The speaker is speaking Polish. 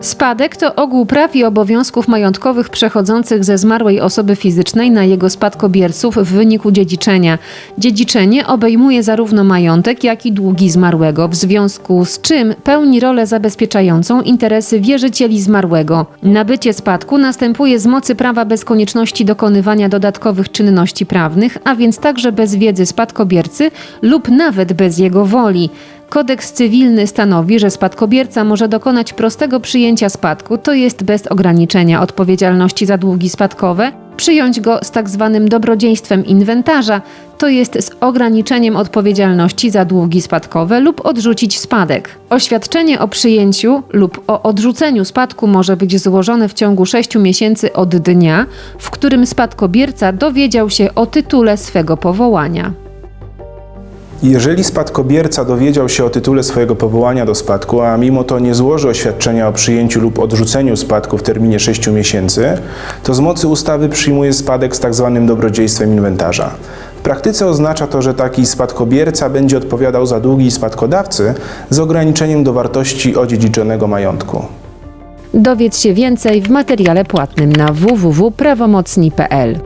Spadek to ogół praw i obowiązków majątkowych przechodzących ze zmarłej osoby fizycznej na jego spadkobierców w wyniku dziedziczenia. Dziedziczenie obejmuje zarówno majątek, jak i długi zmarłego, w związku z czym pełni rolę zabezpieczającą interesy wierzycieli zmarłego. Nabycie spadku następuje z mocy prawa bez konieczności dokonywania dodatkowych czynności prawnych, a więc także bez wiedzy spadkobiercy lub nawet bez jego woli. Kodeks cywilny stanowi, że spadkobierca może dokonać prostego przyjęcia spadku, to jest bez ograniczenia odpowiedzialności za długi spadkowe, przyjąć go z tak zwanym dobrodziejstwem inwentarza, to jest z ograniczeniem odpowiedzialności za długi spadkowe lub odrzucić spadek. Oświadczenie o przyjęciu lub o odrzuceniu spadku może być złożone w ciągu 6 miesięcy od dnia, w którym spadkobierca dowiedział się o tytule swego powołania. Jeżeli spadkobierca dowiedział się o tytule swojego powołania do spadku, a mimo to nie złoży oświadczenia o przyjęciu lub odrzuceniu spadku w terminie 6 miesięcy, to z mocy ustawy przyjmuje spadek z tzw. dobrodziejstwem inwentarza. W praktyce oznacza to, że taki spadkobierca będzie odpowiadał za długi spadkodawcy z ograniczeniem do wartości odziedziczonego majątku. Dowiedz się więcej w materiale płatnym na www.prawomocni.pl.